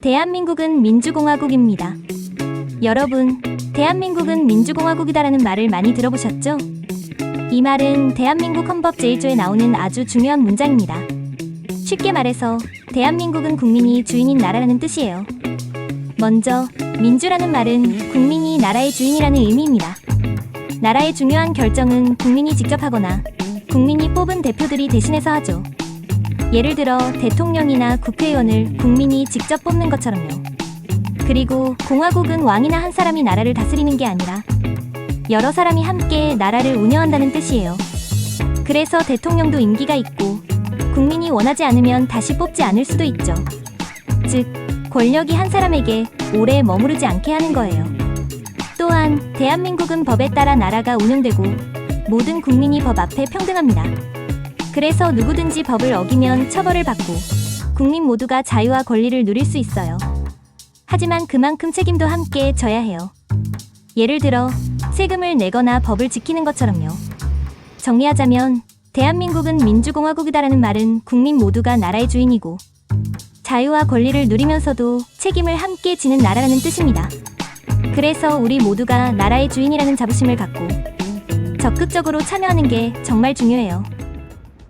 대한민국은 민주공화국입니다. 여러분, 대한민국은 민주공화국이다라는 말을 많이 들어보셨죠? 이 말은 대한민국 헌법 제1조에 나오는 아주 중요한 문장입니다. 쉽게 말해서 대한민국은 국민이 주인인 나라라는 뜻이에요. 먼저 민주라는 말은 국민이 나라의 주인이라는 의미입니다. 나라의 중요한 결정은 국민이 직접 하거나 국민이 뽑은 대표들이 대신해서 하죠. 예를 들어 대통령이나 국회의원을 국민이 직접 뽑는 것처럼요. 그리고 공화국은 왕이나 한 사람이 나라를 다스리는 게 아니라 여러 사람이 함께 나라를 운영한다는 뜻이에요. 그래서 대통령도 임기가 있고 국민이 원하지 않으면 다시 뽑지 않을 수도 있죠. 즉, 권력이 한 사람에게 오래 머무르지 않게 하는 거예요. 또한 대한민국은 법에 따라 나라가 운영되고 모든 국민이 법 앞에 평등합니다. 그래서 누구든지 법을 어기면 처벌을 받고 국민 모두가 자유와 권리를 누릴 수 있어요. 하지만 그만큼 책임도 함께 져야 해요. 예를 들어 세금을 내거나 법을 지키는 것처럼요. 정리하자면 대한민국은 민주공화국이다라는 말은 국민 모두가 나라의 주인이고 자유와 권리를 누리면서도 책임을 함께 지는 나라라는 뜻입니다. 그래서 우리 모두가 나라의 주인이라는 자부심을 갖고 적극적으로 참여하는 게 정말 중요해요.